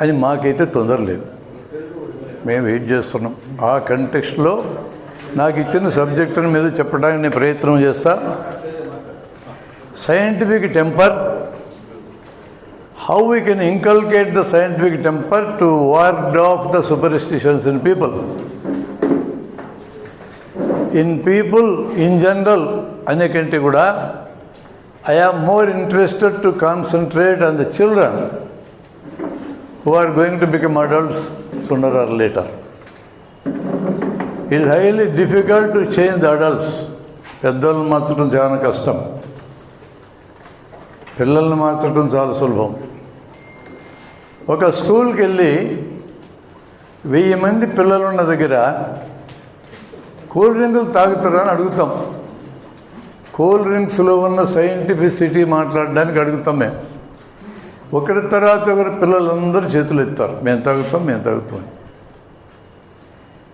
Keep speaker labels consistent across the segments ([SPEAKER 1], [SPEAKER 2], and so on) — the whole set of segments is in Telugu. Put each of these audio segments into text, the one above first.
[SPEAKER 1] అని మాకైతే తొందర లేదు. మేము వెయిట్ చేస్తున్నాం. ఆ కంటెక్స్ట్లో నాకు ఇచ్చిన సబ్జెక్టుల మీద చెప్పడానికి నేను ప్రయత్నం చేస్తా. Scientific temper how we can inculcate the scientific temper to ward off the superstitions in people in people in general అనే కంటే కూడా I am more interested to concentrate on the children who are going to become adults sooner or later it highly difficult to change the adults పెద్దలను మార్చడం చాలా కష్టం. పిల్లల్ని మార్చడం చాలా సులభం. ఒక స్కూల్కి వెళ్ళి వెయ్యి మంది పిల్లలు ఉన్న దగ్గర కూల్ డ్రింకులు తాగుతారని అని అడుగుతాం. కూల్ డ్రింక్స్లో ఉన్న సైంటిఫిసిటీ మాట్లాడడానికి అడుగుతాం మేము. ఒకరి తర్వాత ఒకరు పిల్లలందరూ చేతులు ఎత్తారు. మేము తాగుతాం మేము తాగుతాం.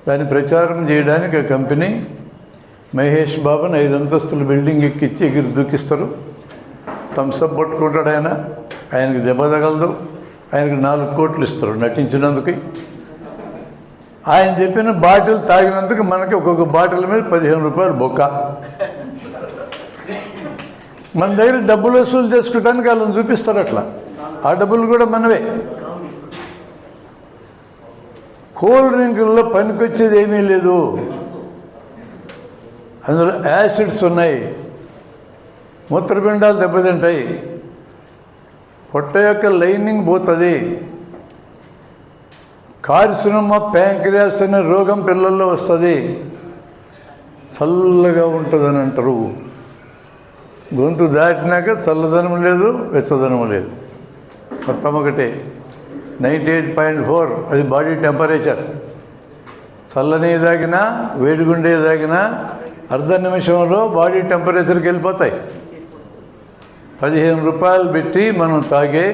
[SPEAKER 1] దాన్ని ప్రచారం చేయడానికి ఆ కంపెనీ మహేష్ బాబుని ఐదు అంతస్తుల బిల్డింగ్ ఎక్కిచ్చి ఎగిరి దూకిస్తారు. థమ్స్అప్ పట్టుకుంటాడు ఆయన. ఆయనకి దెబ్బ తగలదు. ఆయనకు నాలుగు కోట్లు ఇస్తారు నటించినందుకు. ఆయన చెప్పిన బాటిల్ తాగినందుకు మనకి ఒక్కొక్క బాటిల్ మీద పదిహేను రూపాయలు బొక్క. మన దగ్గర డబ్బులు వసూలు చేసుకోవడానికి వాళ్ళని చూపిస్తారు అట్లా. ఆ డబ్బులు కూడా మనవే. కూల్ డ్రింకుల్లో పనికొచ్చేది ఏమీ లేదు. అందులో యాసిడ్స్ ఉన్నాయి. మూత్రపిండాలు దెబ్బతింటాయి. పొట్ట యొక్క లైనింగ్ పోతుంది. కార్సినోమా ప్యాంక్రియాస్ అనే రోగం పిల్లల్లో వస్తుంది. చల్లగా ఉంటుందని అంటారు. గొంతు దాటినాక చల్లదనం లేదు వెచ్చదనం లేదు. మొత్తం ఒకటి నైంటీ ఎయిట్ పాయింట్ ఫోర్ అది బాడీ టెంపరేచర్. చల్లని తాగినా వేడిగుండే తాగినా అర్ధ నిమిషంలో బాడీ టెంపరేచర్కి వెళ్ళిపోతాయి. పదిహేను రూపాయలు పెట్టి మనం తాగే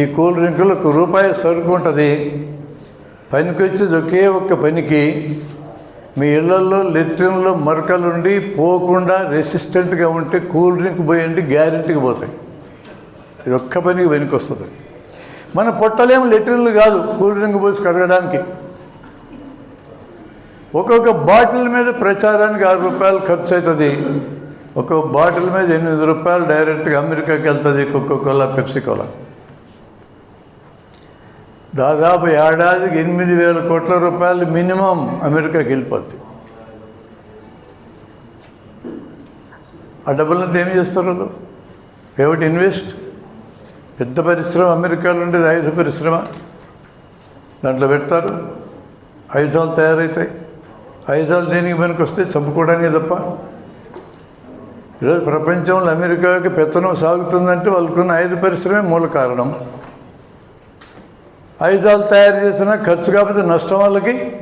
[SPEAKER 1] ఈ కూల్ డ్రింకులు ఒక రూపాయి సరుకు ఉంటుంది. పనికొచ్చేది ఒకే ఒక్క పనికి మీ ఇళ్ళలో లెట్రిన్లో మరకలుండి పోకుండా రెసిస్టెంట్గా ఉంటే కూల్ డ్రింక్ పోయండి గ్యారెంటీకి పోతాయి. ఇది ఒక్క పనికి వెనుకొస్తుంది. వస్తుంది మన పొట్టలేం లెటర్లు కాదు కూల్ డ్రింక్ పోసి కడగడానికి. ఒక్కొక్క బాటిల్ మీద ప్రచారానికి ఆరు రూపాయలు ఖర్చు అవుతుంది ఒక్కొక్క బాటిల్ మీద ఎనిమిది రూపాయలు డైరెక్ట్గా అమెరికాకి వెళ్తుంది కోకో కోలా పెప్సీ కోలా. దాదాపు ఏడాదికి ఎనిమిది వేల కోట్ల రూపాయలు మినిమం అమెరికాకి వెళ్ళిపోద్ది. ఆ డబ్బులంతా ఏం చేస్తారు వాళ్ళు? ఏమిటి ఇన్వెస్ట్? పెద్ద పరిశ్రమ అమెరికాలో ఉండేది ఆయుధ పరిశ్రమ. దాంట్లో పెడతారు. ఆయుధాలు తయారవుతాయి ఆయుధాలు దేనికి పనికి వస్తే చంపుకోవడానికి తప్ప. ఈరోజు ప్రపంచంలో అమెరికాకి పెత్తనం సాగుతుందంటే వాళ్ళకున్న ఆయుధ పరిశ్రమే మూల కారణం. ఆయుధాలు తయారు చేసిన ఖర్చు కాకపోతే నష్టం వాళ్ళకి.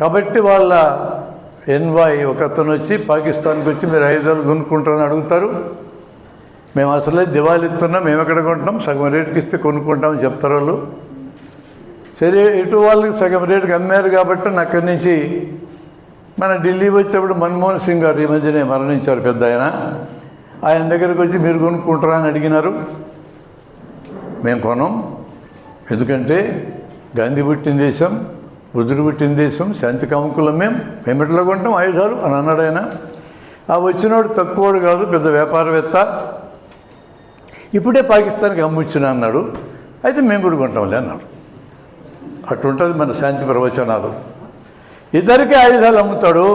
[SPEAKER 1] కాబట్టి వాళ్ళ ఎన్వాయ్ ఒక అతను వచ్చి పాకిస్తాన్కి వచ్చి మీరు ఆయుధాలు కొనుక్కుంటారని అడుగుతారు. మేము అసలే దివాళీ ఇస్తున్నాం మేము ఎక్కడ కొంటున్నాం? సగం రేటుకి ఇస్తే కొనుక్కుంటామని చెప్తారు వాళ్ళు. సరే ఇటు వాళ్ళకి సగం రేటుకి అమ్మారు కాబట్టి నాకు అక్కడి నుంచి మన ఢిల్లీ వచ్చేప్పుడు మన్మోహన్ సింగ్ గారు ఈ మధ్యనే మరణించారు పెద్ద ఆయన. ఆయన దగ్గరికి వచ్చి మీరు కొనుక్కుంటారా? అని అడిగినారు. మేము కొనం. ఎందుకంటే గాంధీ పుట్టిన దేశం బుద్ధుడు పుట్టిన దేశం శాంతి కాముకులం మేము మేము కొంటాం? ఆయుధాలు అని అన్నాడు ఆయన. ఆ వచ్చినోడు తక్కువడు కాదు పెద్ద వ్యాపారవేత్త. ఇప్పుడే పాకిస్తాన్కి అమ్ముచ్చిన అన్నాడు. అయితే మేము కూడా కొంటాంలే అన్నాడు. అటుంటుంది మన శాంతి ప్రవచనాలు. ఇద్దరికే ఆయుధాలు అమ్ముతాడు.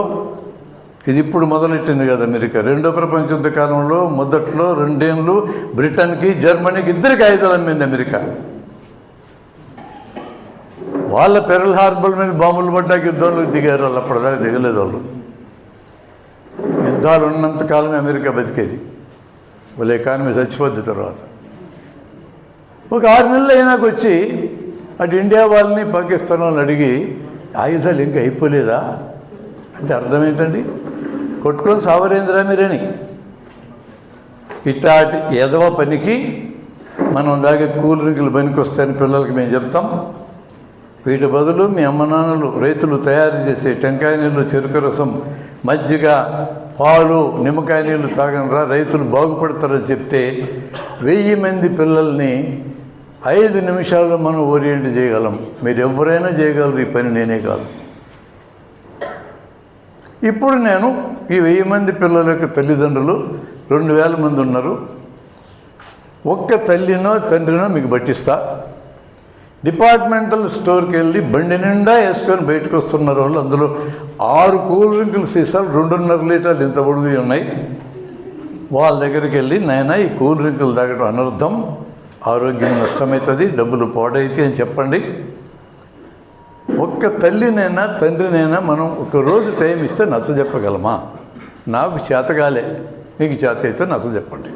[SPEAKER 1] ఇది ఇప్పుడు మొదలెట్టింది కదా అమెరికా. రెండో ప్రపంచ యుద్ధ కాలంలో మొదట్లో రెండేళ్ళు బ్రిటన్కి జర్మనీకి ఇద్దరికి ఆయుధాలు అమ్మింది అమెరికా. వాళ్ళ పెరల్ హార్బర్ మీద బాంబులు పడ్డాక యుద్ధంలో దిగారు వాళ్ళు. అప్పటిదాకా దిగలేదు వాళ్ళు. యుద్ధాలు ఉన్నంత కాలమే అమెరికా బతికేది. వాళ్ళ ఎకానమీ చచ్చిపోద్ది తర్వాత. ఒక ఆరు నెలలు అయినాక వచ్చి అటు ఇండియా వాళ్ళని పాకిస్తాన్ వాళ్ళని అడిగి ఆయుధాలు ఇంకా అయిపోలేదా? అంటే అర్థం ఏంటండి? కొట్టుకొని సావరేంద్రా మీరని. ఇట్లాంటి ఎదవ పనికి మనం దాకా కూల్ డ్రింకులు పనికి వస్తాయని పిల్లలకి మేము చెప్తాం. వీటి బదులు మీ అమ్మ నాన్నలు రైతులు తయారు చేసే టెంకాయ నీళ్ళు చెరుకు రసం మజ్జిగ పాలు నిమ్మకాయ నీళ్ళు తాగనరా రైతులు బాగుపడతారని చెప్తే వెయ్యి మంది పిల్లల్ని ఐదు నిమిషాల్లో మనం ఓరియంట్ చేయగలం. మీరు ఎవరైనా చేయగలరు ఈ పని నేనే కాదు. ఇప్పుడు నేను ఈ వెయ్యి మంది పిల్లల యొక్క తల్లిదండ్రులు రెండు వేల మంది ఉన్నారు. ఒక్క తల్లినో తండ్రినో మీకు పట్టిస్తా. డిపార్ట్మెంటల్ స్టోర్కి వెళ్ళి బండి నిండా వేసుకొని బయటకు వస్తున్నారు వాళ్ళు. అందులో ఆరు కూల్ డ్రింకులు సీసాలు రెండున్నర లీటర్లు ఇంత పొడుగు ఉన్నాయి. వాళ్ళ దగ్గరికి వెళ్ళి నాయన ఈ కూల్ డ్రింకులు తాగడం అనర్థం. ఆరోగ్యం నష్టమవుతుంది డబ్బులు పాడైతే అని చెప్పండి. ఒక్క తల్లినైనా తండ్రినైనా మనం ఒక రోజు టైం ఇస్తే నచ్చ చెప్పగలమా? నాకు చేతగాలే. మీకు చేత అయితే నచ్చ చెప్పండి.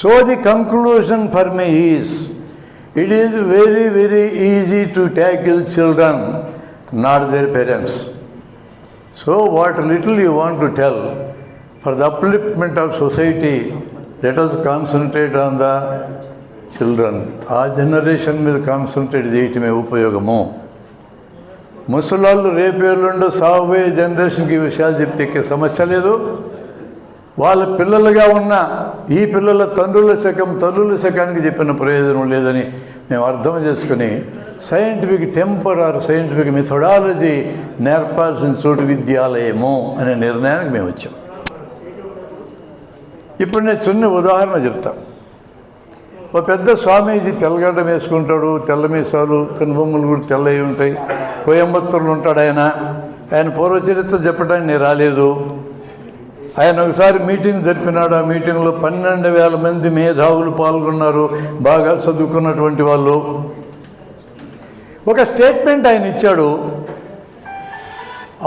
[SPEAKER 1] So the conclusion for me is it is very very easy to tackle children not their parents so what little you want to tell for the upliftment of society let us concentrate on the children ఆ జనరేషన్ మీద కాన్సన్ట్రేట్ చేయటమే ఉపయోగము. ముసలాళ్ళు రేపు ఎల్లుండి సాగుపోయే జనరేషన్కి ఈ విషయాలు చెప్తే ఎక్కే సమస్య లేదు. వాళ్ళ పిల్లలుగా ఉన్న ఈ పిల్లల తండ్రుల శకం తల్లుల శకానికి చెప్పిన ప్రయోజనం లేదని మేము అర్థం చేసుకుని scientific temper or scientific methodology నేర్పాల్సిన చోటు విద్యాలయము అనే నిర్ణయానికి మేము వచ్చాం. ఇప్పుడు నేను చిన్న ఉదాహరణ చెప్తా. ఒక పెద్ద స్వామీజీ తెల్లగడ్డ వేసుకుంటాడు తెల్ల మీసాలు కనుబొమ్మలు కూడా తెల్లవి ఉంటాయి. కోయంబత్తూరులో ఉంటాడు ఆయన. ఆయన పూర్వచరిత్ర చెప్పడానికి నేను రాలేదు. ఆయన ఒకసారి మీటింగ్ జరిపినాడు. ఆ మీటింగ్లో పన్నెండు వేల మంది మేధావులు పాల్గొన్నారు. బాగా చదువుకున్నటువంటి వాళ్ళు. ఒక స్టేట్మెంట్ ఆయన ఇచ్చాడు.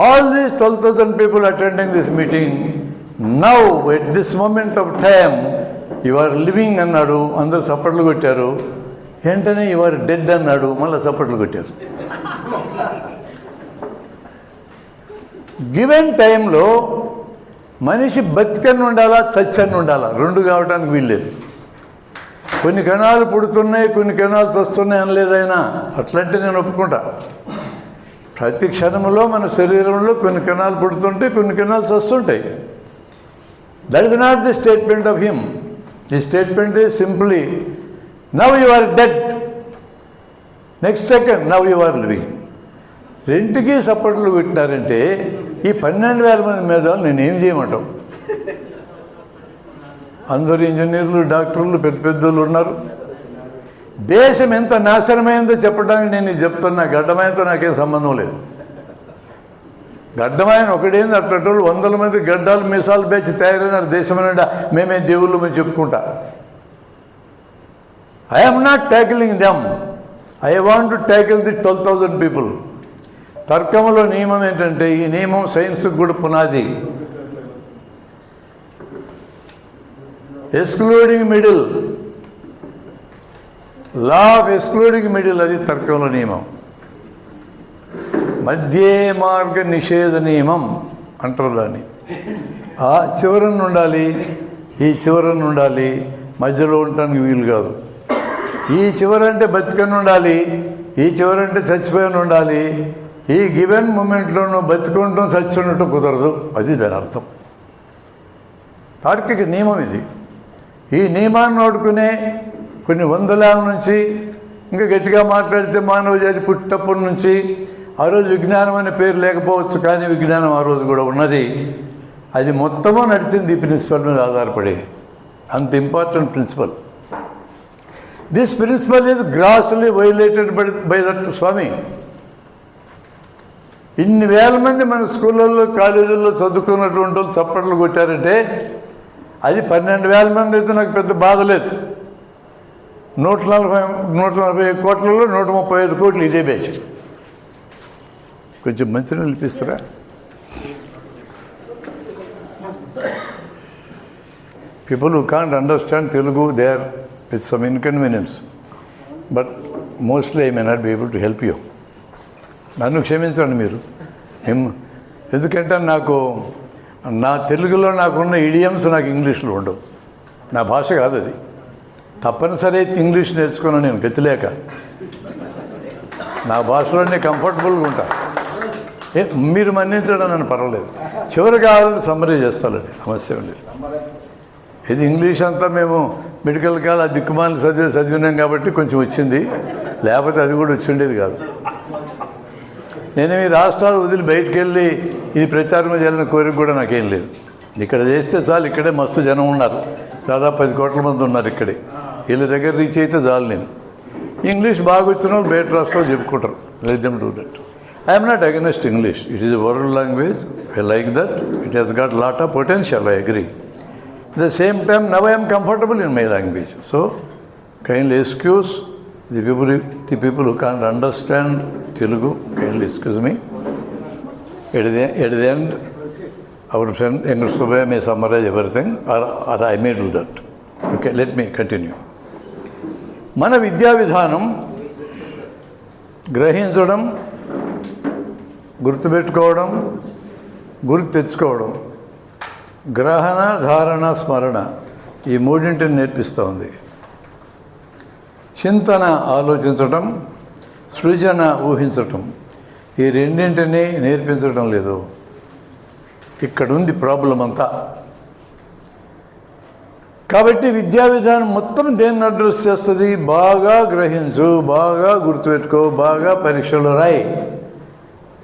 [SPEAKER 1] All these twelve thousand people attending this meeting now at this moment of time you are living అన్నాడు. అందరు చప్పట్లు కొట్టారు. వెంటనే యు ఆర్ డెడ్ అన్నాడు. మళ్ళీ చప్పట్లు కొట్టారు. గివెన్ టైంలో మనిషి బతికని ఉండాలా చచ్చని ఉండాలా రెండు కావడానికి వీల్లేదు. కొన్ని కణాలు పుడుతున్నాయి కొన్ని కణాలు చస్తున్నాయి అనలేదైనా అట్లంటే నేను ఒప్పుకుంటా. ప్రతి క్షణంలో మన శరీరంలో కొన్ని కణాలు పుడుతుంటాయి కొన్ని కణాలు చస్తుంటాయి. That is not the statement of him the statement is simply now you are dead next second now you are living రెంటికి సపోర్ట్లు పెట్టినారంటే ఈ పన్నెండు వేల మంది మేధావులు నేను ఏం చేయమంటావు? అందరు ఇంజనీర్లు డాక్టర్లు పెద్ద పెద్దలు ఉన్నారు. దేశం ఎంత నాశనమైందో చెప్పడానికి నేను చెప్తున్నా గడ్డమాయంతో నాకేం సంబంధం లేదు. గడ్డమాయన ఒకటేంది అట్టోళ్ళు వందల మంది గడ్డాలు మీసాలు పేచి తయారైనారు దేశం మేమే దేవుళ్ళు మేము చెప్పుకుంటా. I'm not tackling them I want to tackle the twelve thousand people తర్కంలో నియమం ఏంటంటే ఈ నియమం సైన్స్కి కూడా పునాది. Excluding middle. Law of excluding middle అది తర్కంలో నియమం. మధ్యే మార్గ నిషేధ నియమం అంటారు దాన్ని. ఆ చివరన ఉండాలి ఈ చివరన ఉండాలి మధ్యలో ఉండటానికి వీలు కాదు. ఈ చివరంటే బతికని ఉండాలి ఈ చివరంటే చచ్చిపోయిన ఉండాలి ఈ గివెన్ మూమెంట్లో నువ్వు బతికుంటాం చచ్చి ఉండటం కుదరదు. అది దాని అర్థం. తార్కిక నియమం ఇది. ఈ నియమాన్ని నోడుకునే కొన్ని వందలాల నుంచి ఇంకా గట్టిగా మాట్లాడితే మానవ జాతి పుట్టప్పటి నుంచి ఆ రోజు విజ్ఞానం అనే పేరు లేకపోవచ్చు కానీ విజ్ఞానం ఆ రోజు కూడా ఉన్నది. అది మొత్తము నడిచింది ఈ ప్రిన్సిపల్ మీద ఆధారపడి. అంత important principle. This principle is grossly violated by by that swami. ఇన్ని వేల మంది మన స్కూళ్ళల్లో కాలేజీల్లో చదువుకున్నటువంటి వాళ్ళు చప్పట్లు కొట్టారంటే అది పన్నెండు వేల మంది అయితే నాకు పెద్ద బాధ లేదు. నూట నలభై నూట నలభై కోట్లలో నూట ముప్పై ఐదు కోట్లు ఇదే బ్యాచ్. కొంచెం మంచి నిలిపిస్తారా? People who can't understand Telugu they are with some inconvenience but mostly I may not be able to help you నన్ను క్షమించండి మీరు. ఎందుకంటే నాకు నా తెలుగులో నాకున్న ఇడియమ్స్ నాకు ఇంగ్లీష్లో ఉండవు. నా భాష కాదు అది. తప్పనిసరి అయితే ఇంగ్లీష్ నేర్చుకున్నాను నేను గతిలేక. నా భాషలోనే కంఫర్టబుల్గా ఉంటా. ఏ మీరు మన్నించడం నన్ను పర్వాలేదు. చివరి చివరిగా సమ్మరీ చేస్తానండి సమస్య ఉండేది ఇది ఇంగ్లీష్ అంతా మేము మెడికల్ కాల ఆ దిక్కుమాలి చదివి చదివినాం కాబట్టి కొంచెం వచ్చింది. లేకపోతే అది కూడా వచ్చి ఉండేది కాదు. నేను ఈ రాష్ట్రాలు వదిలి బయటికి వెళ్ళి ఇది ప్రచారం మీద వెళ్ళిన కోరిక కూడా నాకేం లేదు. ఇక్కడ చేస్తే చాలు ఇక్కడే మస్తు జనం ఉన్నారు. దాదాపు పది కోట్ల మంది ఉన్నారు ఇక్కడే. వీళ్ళ దగ్గర రీచ్ అయితే చాలు నేను. ఇంగ్లీష్ బాగా వచ్చిన వాళ్ళు బయట రాష్ట్రాలు చెప్పుకుంటారు. Let do that I'm not against English it is world language I like that it has got lot of potential I agree the same time now I'm comfortable in my language so kindly excuse the people the people can understand Telugu kindly excuse me at the at the end our friend younger సుబే may summarize everything or or I may do that okay let me continue మన విద్యా విధానం గ్రహించడం గుర్తుపెట్టుకోవడం గుర్తు తెచ్చుకోవడం గ్రహణ ధారణ స్మరణ ఈ మూడింటిని నేర్పిస్తూ ఉంది. చింతన ఆలోచించటం సృజన ఊహించటం ఈ రెండింటినీ నేర్పించడం లేదు. ఇక్కడ ఉంది ప్రాబ్లం అంతా. కాబట్టి విద్యా విధానం మొత్తం దేన్ని అడ్రస్ చేస్తుంది? బాగా గ్రహించు బాగా గుర్తుపెట్టుకో బాగా పరీక్షలు రాయి.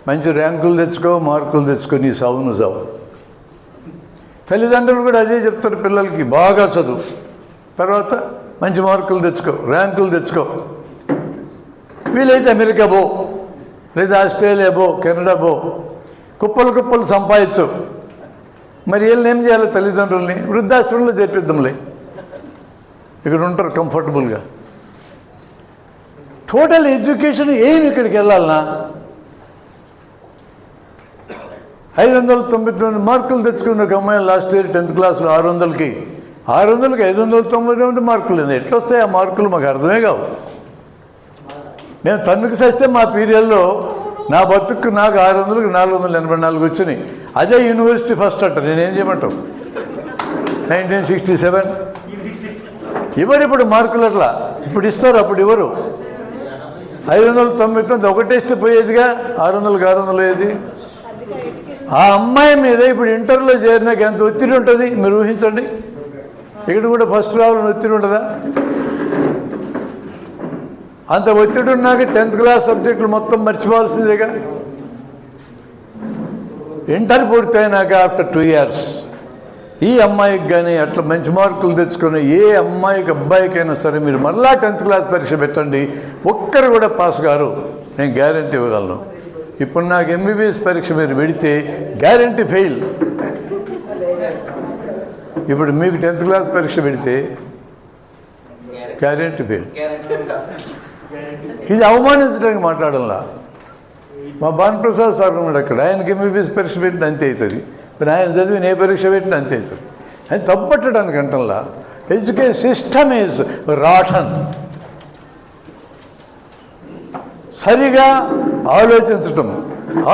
[SPEAKER 1] మంచి ర్యాంకులు తెచ్చుకో మార్కులు తెచ్చుకో నీ సావును సావు. తల్లిదండ్రులు కూడా అదే చెప్తారు పిల్లలకి బాగా చదువు. తర్వాత మంచి మార్కులు తెచ్చుకో ర్యాంకులు తెచ్చుకో. వీలైతే అమెరికా పో లేదా ఆస్ట్రేలియా పో కెనడా పో. కుప్పలు కుప్పలు సంపాదించు. మరి వీళ్ళని ఏం చేయాలి తల్లిదండ్రుల్ని? వృద్ధాశ్రమంలో చేర్పిద్దాంలే. ఇక్కడ ఉంటారు కంఫర్టబుల్గా. టోటల్ ఎడ్యుకేషన్ ఏమి ఇక్కడికి వెళ్ళాలనా ఐదు వందల తొంభై తొమ్మిది మార్కులు తెచ్చుకున్న ఒక అమ్మాయి లాస్ట్ ఇయర్ టెన్త్ క్లాస్లో ఆరు వందలకి ఆరు వందలకి ఐదు వందల తొంభై తొమ్మిది మార్కులు లేదు ఎట్లా వస్తాయి ఆ మార్కులు మాకు అర్థమే కావు. నేను తన్నుకు చేస్తే మా పీరియడ్లో నా బతుకు నాకు ఆరు వందలకు నాలుగు వందల ఎనభై నాలుగు వచ్చినాయి. అదే యూనివర్సిటీ ఫస్ట్ అంట నేనేం చేయమంటావు? Nineteen sixty seven. ఇవ్వరు ఇప్పుడు మార్కులు అట్లా? ఇప్పుడు ఇస్తారు అప్పుడు ఇవ్వరు ఐదు వందల తొంభై తొమ్మిది ఒకటేస్తే పోయేదిగా? ఆరు వందలకు ఆరు వందలు ఏది ఆ అమ్మాయి మీద ఇప్పుడు ఇంటర్లో చేరినాక ఎంత ఒత్తిడి ఉంటుంది? మీరు ఊహించండి. ఇక్కడ కూడా ఫస్ట్ రావాలని ఒత్తిడి ఉండదా? అంత ఒత్తిడి ఉన్నాక టెన్త్ క్లాస్ సబ్జెక్టులు మొత్తం మర్చిపోవాల్సిందేగా? ఇంటర్ పూర్తయినాక ఆఫ్టర్ టూ ఇయర్స్ ఈ అమ్మాయికి కానీ అట్లా మంచి మార్కులు తెచ్చుకుని ఏ అమ్మాయికి అబ్బాయికైనా సరే మీరు మళ్ళా టెన్త్ క్లాస్ పరీక్ష పెట్టండి. ఒక్కరు కూడా పాస్ గారు నేను గ్యారంటీ ఇవ్వగలను. ఇప్పుడు నాకు ఎంబీబీఎస్ పరీక్ష మీరు పెడితే గ్యారంటీ ఫెయిల్ ఇప్పుడు మీకు టెన్త్ క్లాస్ పరీక్ష పెడితే గ్యారంటీ ఫెయిల్ ఇది అవమానించడానికి మాట్లాడంలా? మా భానుప్రసాద్ సార్ ఉన్నాడు అక్కడ. ఆయనకి ఎంబీబీఎస్ పరీక్ష పెట్టిన అంతే అవుతుంది. మరి ఆయన చదివి ఏ పరీక్ష పెట్టిన అంతే అవుతుంది. అది తప్పట్టడానికి అంటంలా? ఎడ్యుకేషన్ సిస్టమ్ ఈజ్ రాటన్ సరిగా ఆలోచించటం.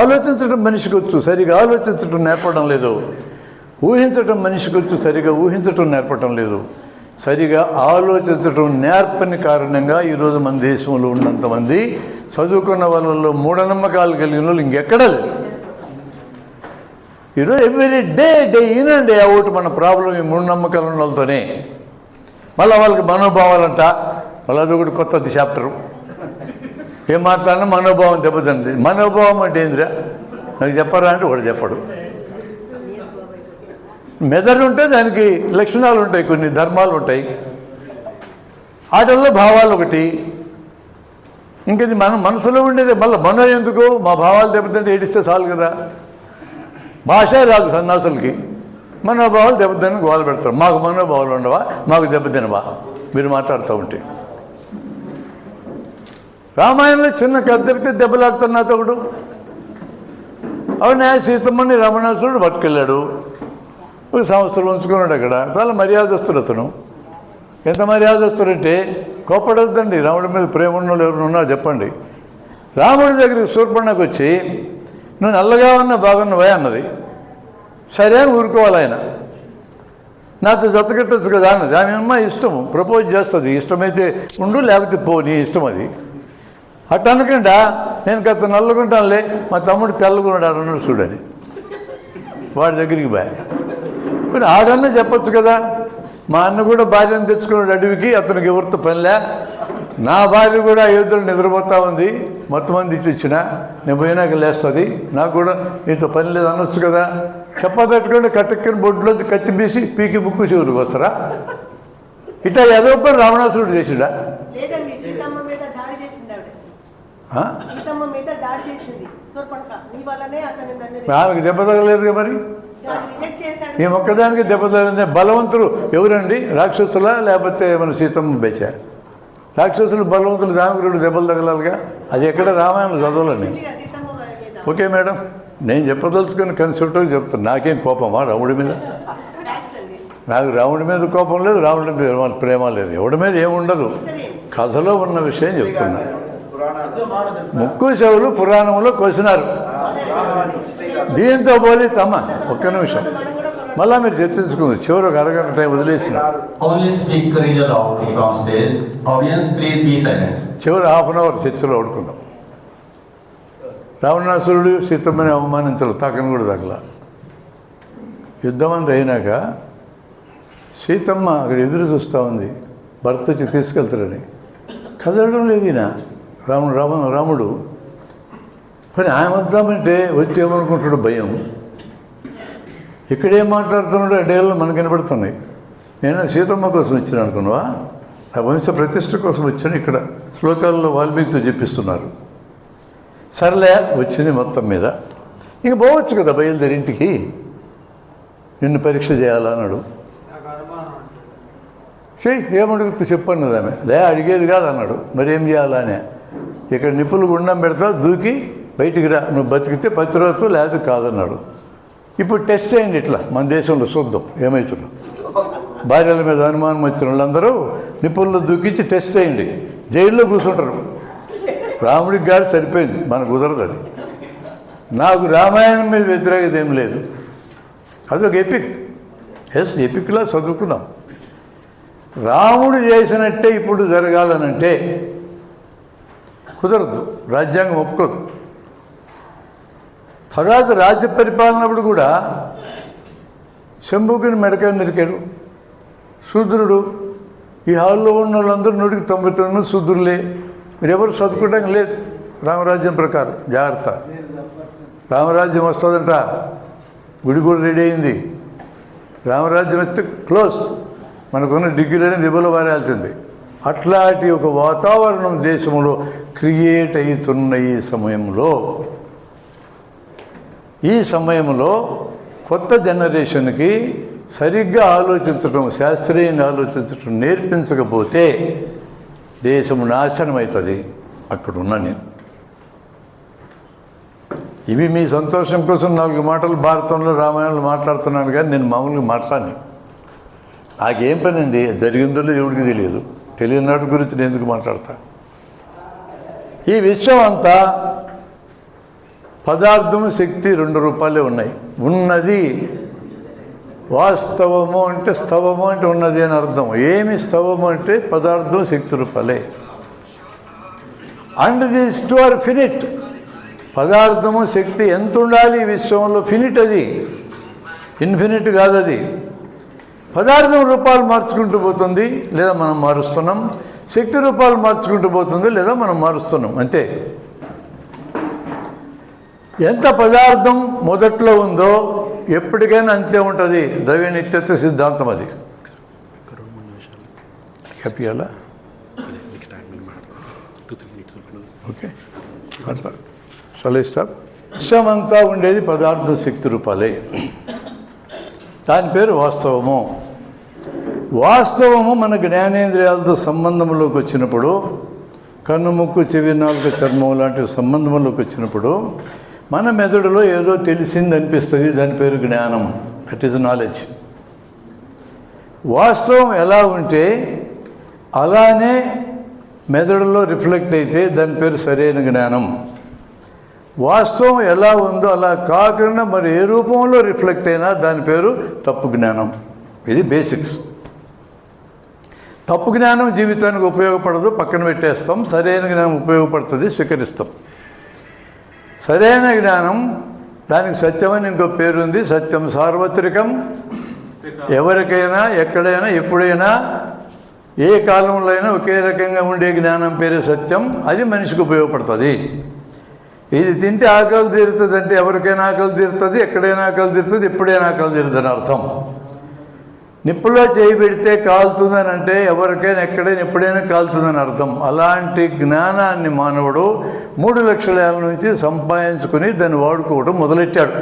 [SPEAKER 1] ఆలోచించడం మనిషికి వచ్చు. సరిగా ఆలోచించటం నేర్పడం లేదు. ఊహించటం మనిషికి వచ్చు సరిగా ఊహించటం నేర్పటం లేదు. సరిగా ఆలోచించటం నేర్పని కారణంగా ఈరోజు మన దేశంలో ఉన్నంతమంది చదువుకున్న వాళ్ళలో మూఢనమ్మకాలు కలిగిన వాళ్ళు ఇంకెక్కడా లేదు ఈరోజు every day day in and day out మన ప్రాబ్లం ఈ మూఢనమ్మకాలు ఉన్న వాళ్ళతోనే. మళ్ళీ వాళ్ళకి మనోభావాలంట. మళ్ళీ అదొకటి కొత్తది చాప్టరు ఏం మాట్లాడినా మనోభావం దెబ్బతింది. మనోభావం అంటే ఏందిరా? నాకు చెప్పరా అంటే వాడు చెప్పడు. మెదడు ఉంటే దానికి లక్షణాలు ఉంటాయి కొన్ని ధర్మాలు ఉంటాయి. ఆటల్లో భావాలు ఒకటి. ఇంకది మన మనసులో ఉండేది మళ్ళీ మనో ఎందుకు? మా భావాలు దెబ్బతింటే ఏడిస్తే చాలు కదా. భాష రాదు సన్నాసులకి. మనోభావాలు దెబ్బతిని గోల పెడతారు. మాకు మనోభావాలు ఉండవా? మాకు దెబ్బతినవా? మీరు మాట్లాడుతూ ఉంటే. రామాయణంలో చిన్న కథ దెబ్బతే దెబ్బలాడుతున్నా ఒకడు అవునా? సీతమ్మని రమణాసుడు పట్టుకెళ్ళాడు. ఒక సంవత్సరం ఉంచుకున్నాడు అక్కడ. చాలా మర్యాదస్తుడు అతను. ఎంత మర్యాదస్తుడంటే కోప్పడొద్దండి. రాముడి మీద ప్రేమ ఉన్నోళ్ళు ఎవరు ఉన్నారో చెప్పండి. రాముడి దగ్గరికి శూర్పణకు వచ్చి నువ్వు నల్లగా ఉన్న బాగున్నవే అన్నది. సరే అని ఊరుకోవాలి ఆయన. నాతో జతకట్టచ్చు కదా అన్నది. ఆమె అమ్మ ఇష్టము. ప్రపోజ్ చేస్తుంది. ఇష్టమైతే ఉండు లేకపోతే పో నీ ఇష్టం అది. అట్ట అనకుండా నేను కథ నల్లగుంటానులే మా తమ్ముడు తెల్లగున్నాడు అన్నాడు చూడని వాడి దగ్గరికి బాయ్ మరి ఆడన్నా చెప్పొచ్చు కదా. మా అన్న కూడా భార్యను తెచ్చుకున్నాడు అడవికి అతనికి ఎవరితో పనిలే. నా భార్య కూడా అయోధ్యలో నిద్రపోతా ఉంది. మొత్తం మంది ఇచ్చి ఇచ్చిన నేను పోయినాక లేస్తుంది. నాకు కూడా నీతో పని లేదు అనొచ్చు కదా. చెప్పబెట్టుకుంటే కట్టెక్కని బొడ్లోంచి కత్తి బీసి పీకి బుక్కు చెవులకు వస్తారా ఇట్లా ఏదో పని రావణాసురుడు చేసిడా? ఆమెకి దెబ్బ తగలేదు మరి? ఈ ఒక్కదానికి దెబ్బ తగిలింది బలవంతులు ఎవరండి? రాక్షసులా లేకపోతే మన సీతమ్మ బెచ్చ రాక్షసులు బలవంతులు దామకురుడు దెబ్బలు తగలాలిగా? అది ఎక్కడ రామాయణం చదవాలని. Okay madam. నేను చెప్పదలుచుకుని కన్సల్ట్గా చెప్తాను నాకేం కోపమా రాముడి మీద? నాకు రాముడి మీద కోపం లేదు రాముడి మీద ప్రేమ లేదు. ఎవడి మీద ఏముండదు. కథలో ఉన్న విషయం చెప్తున్నా. ముక్కు చెవులు పురాణంలో కోసినారు. దీంతో పోలి తమ ఒక్క నిమిషం. మళ్ళా మీరు చర్చించుకుంది చివరి ఒక అరగంట టైం వదిలేసిన. చివరి హాఫ్ అన్ అవర్ చర్చలో ఆడుకుందాం. రావణాసురుడు సీతమ్మని అవమానించలు తాకని కూడా తగల యుద్ధం అంతా అయినాక సీతమ్మ అక్కడ ఎదురు చూస్తూ ఉంది. భర్త వచ్చి తీసుకెళ్తాడని కదలడం లేదు ఈయన. రాముడు రామ రాముడు. కానీ ఆయన వద్దామంటే వచ్చి ఏమనుకుంటాడు భయం. ఇక్కడేం మాట్లాడుతున్నాడో డేళ్ళు మనకు వినపడుతున్నాయి. నేను సీతమ్మ కోసం వచ్చాను అనుకున్నావా? ఆ వంశ ప్రతిష్ట కోసం వచ్చాను ఇక్కడ. శ్లోకాల్లో వాల్మీకితో చెప్పిస్తున్నారు. సర్లే వచ్చింది మొత్తం మీద. ఇక పోవచ్చు కదా బయలుదేరి ఇంటికి. నిన్ను పరీక్ష చేయాలన్నాడు చెయ్యి ఏమడుగుతూ చెప్పన్నది ఆమె? లే అడిగేది కాదు అన్నాడు. మరి చేయాలనే ఇక్కడ నిప్పులు గుండం పెడతా దూకి బయటికి రా. నువ్వు బతికితే పతిరోజు లేదు కాదన్నాడు. ఇప్పుడు టెస్ట్ చేయండి ఇట్లా. మన దేశంలో చూద్దాం ఏమవుతుందో భార్యల మీద అనుమానం వచ్చిన వాళ్ళందరూ నిపుణులు దూకించి టెస్ట్ చేయండి. జైల్లో కూర్చుంటారు. రాముడికి గారు సరిపోయింది మనకు కుదరదు అది. నాకు రామాయణం మీద వ్యతిరేకత ఏం లేదు. అది ఒక ఎపిక్ ఎస్ ఎపిక్లా చదువుకుందాం రాముడు చేసినట్టే ఇప్పుడు జరగాలనంటే కుదరదు రాజ్యాంగం ఒప్పుకోదు. తర్వాత రాజ్య పరిపాలనప్పుడు కూడా శంభుకుని మెడకాయ నరికాడు శూద్రుడు ఈ హాల్లో ఉన్న వాళ్ళందరూ నూటికి తొంభై తొమ్మిది శూద్రులే. మీరెవరు ఎవరు చదువుకోవడానికి లేదు. రామరాజ్యం ప్రకారం. జాగ్రత్త. రామరాజ్యం వస్తుందంట. గుడి కూడా రెడీ అయింది. రామరాజ్యం వస్తే క్లోజ్. మనకున్న డిగ్రీలనే దిబ్బలో పారాల్సింది అట్లాంటి ఒక వాతావరణం దేశంలో క్రియేట్ అవుతున్న ఈ సమయంలో ఈ సమయంలో కొత్త జనరేషన్కి సరిగ్గా ఆలోచించటం శాస్త్రీయంగా ఆలోచించటం నేర్పించకపోతే దేశం నాశనం అవుతుంది అక్కడున్న నేను. ఇవి మీ సంతోషం కోసం నాలుగు మాటలు భారతంలో రామాయణంలో మాట్లాడుతున్నాను కానీ నేను మామూలుగా మాట్లాడి నాకేం పని అండి? జరిగిందో ఎవరికి తెలియదు. తెలియనాటి గురించి నేను ఎందుకు మాట్లాడతా? ఈ విశ్వం అంతా పదార్థం శక్తి రెండు రూపాయలే ఉన్నాయి. ఉన్నది వాస్తవము అంటే స్తవము అంటే ఉన్నది అని అర్థం. ఏమి స్తవము అంటే పదార్థం శక్తి రూపాలే. And this two are finite పదార్థము శక్తి ఎంత ఉండాలి? ఈ విశ్వంలో ఫినిట్ అది. ఇన్ఫినిట్ కాదు అది పదార్థం రూపాలు మార్చుకుంటూ పోతుంది లేదా మనం మారుస్తున్నాం. శక్తి రూపాలు మార్చుకుంటూ పోతుంది లేదా మనం మారుస్తున్నాం. అంతే. ఎంత పదార్థం మొదట్లో ఉందో ఎప్పటికైనా అంతే ఉంటుంది. ద్రవ్య నిత్యత్వ సిద్ధాంతం అది. చెప్పాలా ఓకే అట్లా చాలా విశ్వమంతా ఉండేది పదార్థ శక్తి రూపాలే. దాని పేరు వాస్తవము. వాస్తవము మన జ్ఞానేంద్రియాలతో సంబంధంలోకి వచ్చినప్పుడు కన్ను ముక్కు చెవి నాలుగు చర్మం లాంటి సంబంధంలోకి వచ్చినప్పుడు మన మెదడులో ఏదో తెలిసింది అనిపిస్తుంది దాని పేరు జ్ఞానం. దట్ ఈజ్ నాలెడ్జ్ వాస్తవం ఎలా ఉంటే అలానే మెదడులో రిఫ్లెక్ట్ అయితే దాని పేరు సరైన జ్ఞానం. వాస్తవం ఎలా ఉందో అలా కాకుండా మరి ఏ రూపంలో రిఫ్లెక్ట్ అయినా దాని పేరు తప్పు జ్ఞానం. ఇది బేసిక్స్. తప్పు జ్ఞానం జీవితానికి ఉపయోగపడదు పక్కన పెట్టేస్తాం. సరైన జ్ఞానం ఉపయోగపడుతుంది స్వీకరిస్తాం. సరైన జ్ఞానం దానికి సత్యం అని ఇంకో పేరు ఉంది సత్యం సార్వత్రికం. ఎవరికైనా ఎక్కడైనా ఎప్పుడైనా ఏ కాలంలో అయినా ఒకే రకంగా ఉండే జ్ఞానం పేరే సత్యం. అది మనిషికి ఉపయోగపడుతుంది. ఇది తింటే ఆకలి తీరుతుంది అంటే ఎవరికైనా ఆకలి తీరుతుంది ఎక్కడైనా ఆకలి తీరుతుంది ఎప్పుడైనా ఆకలి తీరుతుంది అని అర్థం. నిప్పులో చేయి పెడితే కాలుతుందని అంటే ఎవరికైనా ఎక్కడైనా ఎప్పుడైనా కాలుతుందని అర్థం. అలాంటి జ్ఞానాన్ని మానవుడు మూడు లక్షల ఏళ్ళ నుంచి సంపాదించుకుని దాన్ని వాడుకోవడం మొదలెట్టాడు.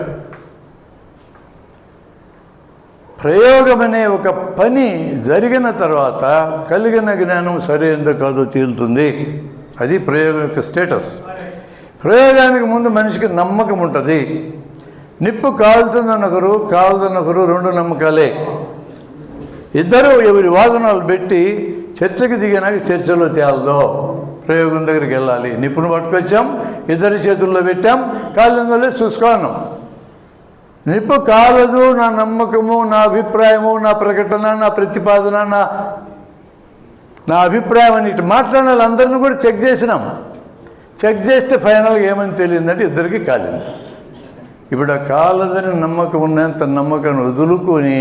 [SPEAKER 1] ప్రయోగం అనే ఒక పని జరిగిన తర్వాత కలిగిన జ్ఞానం సరైనదో కాదో తేలుతుంది. అది ప్రయోగం యొక్క స్టేటస్. ప్రయోగానికి ముందు మనిషికి నమ్మకం ఉంటుంది. నిప్పు కాలుతుందని ఒకరు కాలుతున్న ఒకరు రెండు నమ్మకాలే. ఇద్దరు ఎవరి వాదనలు పెట్టి చర్చకి దిగినాక చర్చలో తేలదో ప్రయోగం దగ్గరికి వెళ్ళాలి. నిప్పును పట్టుకొచ్చాం ఇద్దరి చేతుల్లో పెట్టాం కాళ్ళందరూ చూసుకోను నిప్పు కాలదు నా నమ్మకము నా అభిప్రాయము నా ప్రకటన నా ప్రతిపాదన నా నా అభిప్రాయం అని ఇటు మాట్లాడిన వాళ్ళందరినీ కూడా చెక్ చేసినాం. చెక్ చేస్తే ఫైనల్గా ఏమని తెలియదంటే ఇద్దరికి కాలింది. ఇప్పుడు ఆ కాలదని నమ్మకం ఉన్నంత నమ్మకం వదులుకొని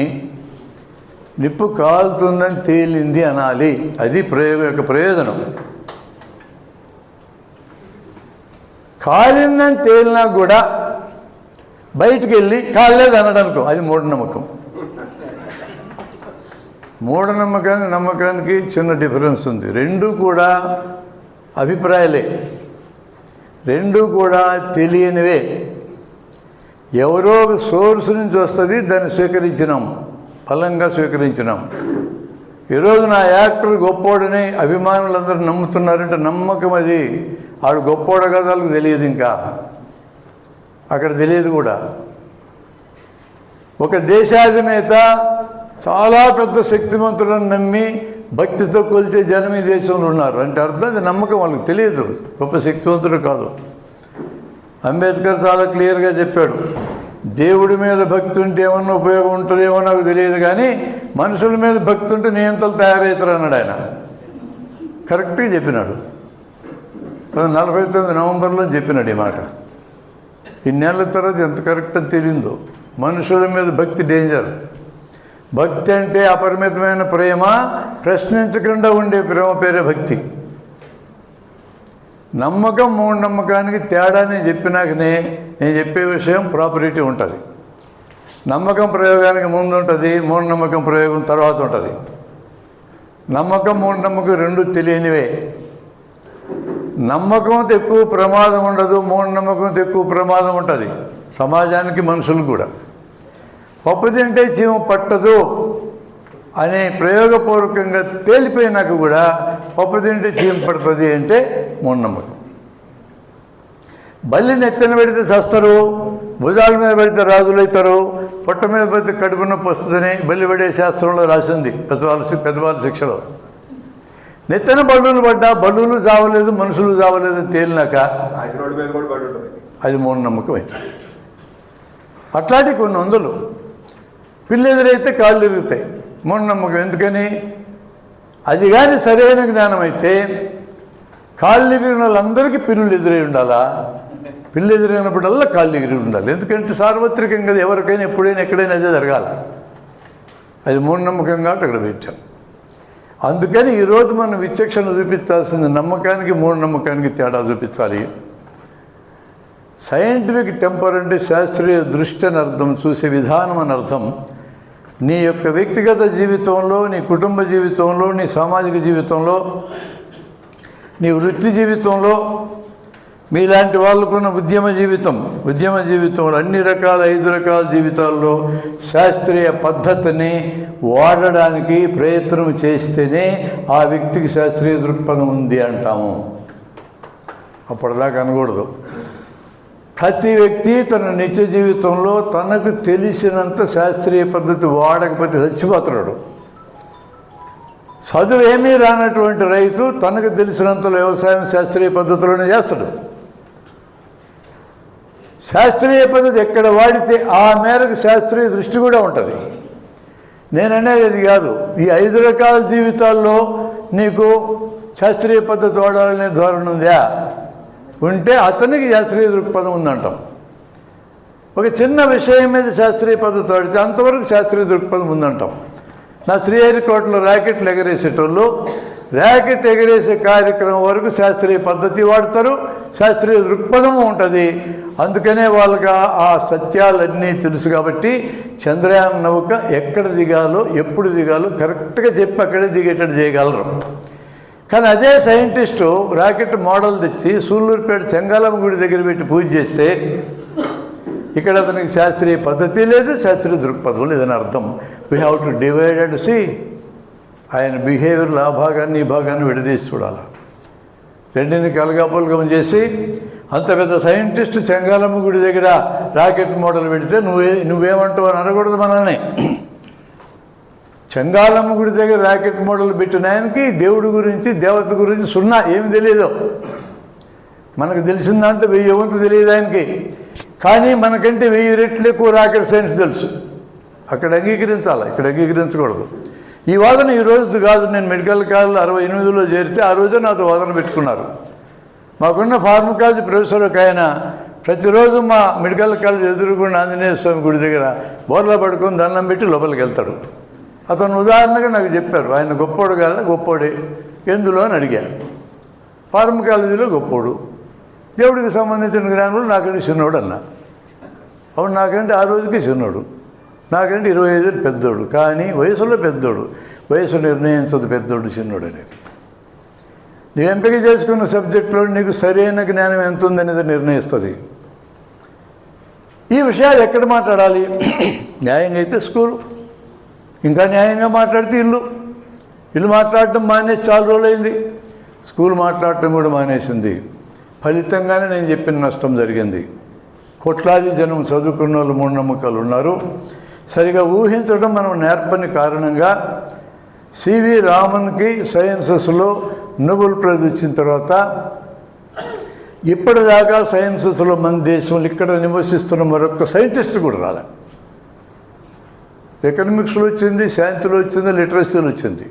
[SPEAKER 1] నిప్పు కాలుతుందని తేలింది అనాలి. అది ప్రయోగం యొక్క ప్రయోజనం. కాలిందని తేలినా కూడా బయటికి వెళ్ళి కాలేదు అనడానికో అది మూఢనమ్మకం. మూఢనమ్మకానికి నమ్మకానికి చిన్న డిఫరెన్స్ ఉంది. రెండు కూడా అభిప్రాయాలే. రెండు కూడా తెలియనివే. ఎవరో సోర్స్ నుంచి వస్తుంది దాన్ని స్వీకరించినాము. బలంగా స్వీకరించినాం. ఈరోజు నా యాక్టర్ గొప్పోడని అభిమానులందరూ నమ్ముతున్నారంటే నమ్మకం అది. ఆడు గొప్పోడ కదా వాళ్ళకి తెలియదు ఇంకా. అక్కడ తెలియదు కూడా. ఒక దేశాధినేత చాలా పెద్ద శక్తివంతుడని నమ్మి భక్తితో కొలిచే జనం ఈ దేశంలో ఉన్నారు. అంటే అర్థం అది నమ్మకం వాళ్ళకి తెలియదు. గొప్ప శక్తివంతుడు కాదు. అంబేద్కర్ చాలా క్లియర్గా చెప్పాడు. దేవుడి మీద భక్తి ఉంటే ఏమన్నా ఉపయోగం ఉంటుందేమో నాకు తెలియదు కానీ మనుషుల మీద భక్తి ఉంటే నియంతలు తయారవుతారు అన్నాడు ఆయన. కరెక్ట్గా చెప్పినాడు. నలభై తొమ్మిది నవంబర్లో చెప్పినాడు ఈ మాట. ఇన్నేళ్ళ తర్వాత ఎంత కరెక్ట్ అని తెలియదో మనుషుల మీద భక్తి డేంజర్. భక్తి అంటే అపరిమితమైన ప్రేమ ప్రశ్నించకుండా ఉండే ప్రేమ పేరే భక్తి. నమ్మకం మూఢనమ్మకానికి తేడా నేను చెప్పినాకనే నేను చెప్పే విషయం ప్రాపరిటీ ఉంటుంది. నమ్మకం ప్రయోగానికి ముందు ఉంటుంది మూఢనమ్మకం ప్రయోగం తర్వాత ఉంటుంది. నమ్మకం మూఢనమ్మకం రెండు తెలియనివే. నమ్మకంతో ఎక్కువ ప్రమాదం ఉండదు మూఢనమ్మకంతో ఎక్కువ ప్రమాదం ఉంటుంది. సమాజానికి మనుషులు కూడా. పప్పు తింటే చీమ పట్టదు. అనే ప్రయోగపూర్వకంగా తేలిపోయినాక కూడా పప్పు తింటే చీమ పడుతుంది అంటే మూఢనమ్మకం బల్లి నెత్తిన పెడితే చస్తారు భుజాల మీద పెడితే రాజులు అవుతారు పొట్ట మీద పెడితే కడుపు నొప్పి వస్తుందని బల్లి పడే శాస్త్రంలో రాసింది పెద్దవాళ్ళ పెద్దవాళ్ళ శిక్షలో. నెత్తిన బల్లులు పడ్డా బల్లులు చావలేదు మనుషులు చావలేదు తేలినాక అది మూఢనమ్మకం అవుతుంది. అట్లాంటి కొన్ని వందలు. పిల్లి ఎదురైతే కాళ్ళు ఇరుగుతాయి మూఢనమ్మకం ఎందుకని? అది కానీ సరైన జ్ఞానం అయితే కాళ్ళు ఎగిరిన వాళ్ళందరికీ పిల్లులు ఎదురై ఉండాలా? పిల్లి ఎదురైనప్పుడల్లా కాళ్ళిగిరి ఉండాలి. ఎందుకంటే సార్వత్రికంగా ఎవరికైనా ఎప్పుడైనా ఎక్కడైనా అదే జరగాల. అది మూఢనమ్మకం కాబట్టి అక్కడ పెట్టాం. అందుకని ఈరోజు మనం విచక్షణ చూపించాల్సింది నమ్మకానికి మూఢనమ్మకానికి తేడా చూపించాలి. సైంటిఫిక్ టెంపర్ అంటే శాస్త్రీయ దృష్టి అని అర్థం చూసే విధానం అని అర్థం. నీ యొక్క వ్యక్తిగత జీవితంలో నీ కుటుంబ జీవితంలో నీ సామాజిక జీవితంలో నీ వృత్తి జీవితంలో మీలాంటి వాళ్ళకున్న ఉద్యమ జీవితం ఉద్యమ జీవితంలో అన్ని రకాల ఐదు రకాల జీవితాల్లో శాస్త్రీయ పద్ధతిని వాడడానికి ప్రయత్నం చేస్తేనే ఆ వ్యక్తికి శాస్త్రీయ దృక్పథం ఉంది అంటాము. అప్పటిదాకా అనకూడదు. ప్రతి వ్యక్తి తన నిత్య జీవితంలో తనకు తెలిసినంత శాస్త్రీయ పద్ధతి వాడకపోతే చచ్చిపోతున్నాడు. చదువు ఏమీ రానటువంటి రైతు తనకు తెలిసినంతలో వ్యవసాయం శాస్త్రీయ పద్ధతిలోనే చేస్తాడు. శాస్త్రీయ పద్ధతి ఎక్కడ వాడితే ఆ మేరకు శాస్త్రీయ దృష్టి కూడా ఉంటుంది. నేననేది అది కాదు ఈ ఐదు రకాల జీవితాల్లో నీకు శాస్త్రీయ పద్ధతి వాడాలనే ధోరణి ఉందా? ఉంటే అతనికి శాస్త్రీయ దృక్పథం ఉందంటాం. ఒక చిన్న విషయం మీద శాస్త్రీయ పద్ధతి వాడితే అంతవరకు శాస్త్రీయ దృక్పథం ఉందంటాం. నా శ్రీహరికోటలో ర్యాకెట్లు ఎగరేసేటోళ్ళు ర్యాకెట్ ఎగరేసే కార్యక్రమం వరకు శాస్త్రీయ పద్ధతి వాడతారు శాస్త్రీయ దృక్పథము ఉంటుంది. అందుకనే వాళ్ళకి ఆ- సత్యాలన్నీ తెలుసు కాబట్టి చంద్రయాన్ నౌక ఎక్కడ దిగాలో ఎప్పుడు దిగాలో కరెక్ట్గా చెప్పి అక్కడే దిగేటట్టు చేయగలరు. కానీ అదే సైంటిస్టు రాకెట్ మోడల్ తెచ్చి సూళ్ళూరుపేట చెంగాలమ్మ గుడి దగ్గర పెట్టి పూజ చేస్తే ఇక్కడ అతనికి శాస్త్రీయ పద్ధతి లేదు శాస్త్రీయ దృక్పథం లేదని అర్థం. We have to divide and see ఆయన బిహేవియర్లో ఆ భాగాన్ని ఈ భాగాన్ని విడదీసి చూడాలి. రెండింటిని కలగాపులగం చేసి అంత పెద్ద సైంటిస్ట్ చెంగాలమ్మ గుడి దగ్గర రాకెట్ మోడల్ పెడితే నువ్వే నువ్వేమంటావు అని అనకూడదు మనల్ని. చెంగాలమ్మ గుడి దగ్గర ర్యాకెట్ మోడల్ పెట్టిన ఆయనకి దేవుడి గురించి దేవత గురించి సున్నా ఏమి తెలియదు మనకు తెలిసిందంటే వెయ్యి వంతు తెలియదు ఆయనకి. కానీ మనకంటే వెయ్యి రెట్లు ఎక్కువ రాకెట్ సైన్స్ తెలుసు. అక్కడ అంగీకరించాలి ఇక్కడ అంగీకరించకూడదు. ఈ వాదన ఈ రోజు కాదు నేను మెడికల్ కాలేజ్ అరవై ఎనిమిదిలో చేరితే ఆ రోజే నాతో వాదన పెట్టుకున్నారు. మాకున్న ఫార్మకాలజీ ప్రొఫెసర్ ఒక ఆయన ప్రతిరోజు మా మెడికల్ కాలేజ్ ఎదురుకున్న ఆంజనేయ స్వామి గుడి దగ్గర బోర్లా పడుకొని దండం పెట్టి లోపలికి వెళ్తాడు. అతను ఉదాహరణగా నాకు చెప్పారు ఆయన గొప్పోడు కాదా గొప్పోడే. ఎందులో అని అడిగాను. ఫార్మకాలజీలో గొప్పోడు. దేవుడికి సంబంధించిన జ్ఞానంలో నాకంటే చిన్నోడు అన్న. అవును నాకంటే ఆ రోజుకి చిన్నోడు. నాకంటే ఇరవై ఐదు పెద్దోడు. కానీ వయసులో పెద్దోడు. వయసు నిర్ణయించదు పెద్దోడు చిన్నోడు అనేది. నువ్వు ఎంపిక చేసుకున్న సబ్జెక్టులో నీకు సరైన జ్ఞానం ఎంత ఉందనేది నిర్ణయిస్తుంది. ఈ విషయాలు ఎక్కడ మాట్లాడాలి? న్యాయంగా అయితే స్కూల్. ఇంకా న్యాయంగా మాట్లాడితే ఇల్లు. ఇల్లు మాట్లాడటం మానేసి చాలా రోజులైంది. స్కూల్ మాట్లాడటం కూడా మానేసింది. ఫలితంగానే నేను చెప్పిన నష్టం జరిగింది. కోట్లాది జనం చదువుకున్న వాళ్ళు మూఢనమ్మకాలు ఉన్నారు. సరిగా ఊహించడం మనం నేర్పని కారణంగా సివి రామన్కి సైన్సెస్లో నోబెల్ ప్రైజ్ వచ్చిన తర్వాత ఇప్పటిదాకా సైన్సెస్లో మన దేశంలో ఇక్కడ నివసిస్తున్న మరొక సైంటిస్ట్ కూడా రాలే. ఎకనామిక్స్లో వచ్చింది శాంతిలో వచ్చింది లిటరసీలో వచ్చింది.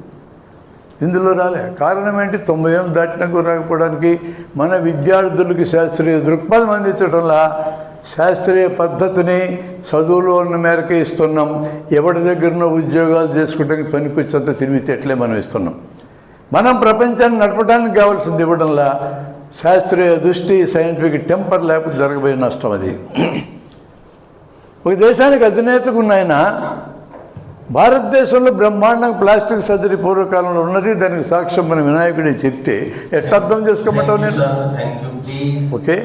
[SPEAKER 1] ఇందులో రాలే. కారణం ఏంటి? తొంభై ఏళ్ళు దాటినకు రాకపోవడానికి మన విద్యార్థులకి శాస్త్రీయ దృక్పథం అందించడంలా శాస్త్రీయ పద్ధతిని చదువులో ఉన్న మేరకు ఇస్తున్నాం. ఎవరి దగ్గరనో ఉద్యోగాలు చేసుకోవడానికి పనికొచ్చేంత తెలివితేటలే మనం ఇస్తున్నాం. మనం ప్రపంచాన్ని నడపడానికి కావాల్సింది ఇవ్వడంలా శాస్త్రీయ దృష్టి సైంటిఫిక్ టెంపర్ లేకపోతే జరగబోయే నష్టం అది. ఒక దేశానికి అధినేతకు ఉన్నాయన భారతదేశంలో బ్రహ్మాండంగా ప్లాస్టిక్ సర్జరీ పూర్వకాలంలో ఉన్నది దానికి సాక్ష్యం మన వినాయకుడే చెప్తే ఎట్లా అర్థం చేసుకోమంటావు నేను. Okay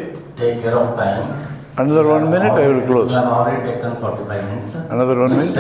[SPEAKER 2] have already taken forty-five minutes. sir.
[SPEAKER 1] Another one minute.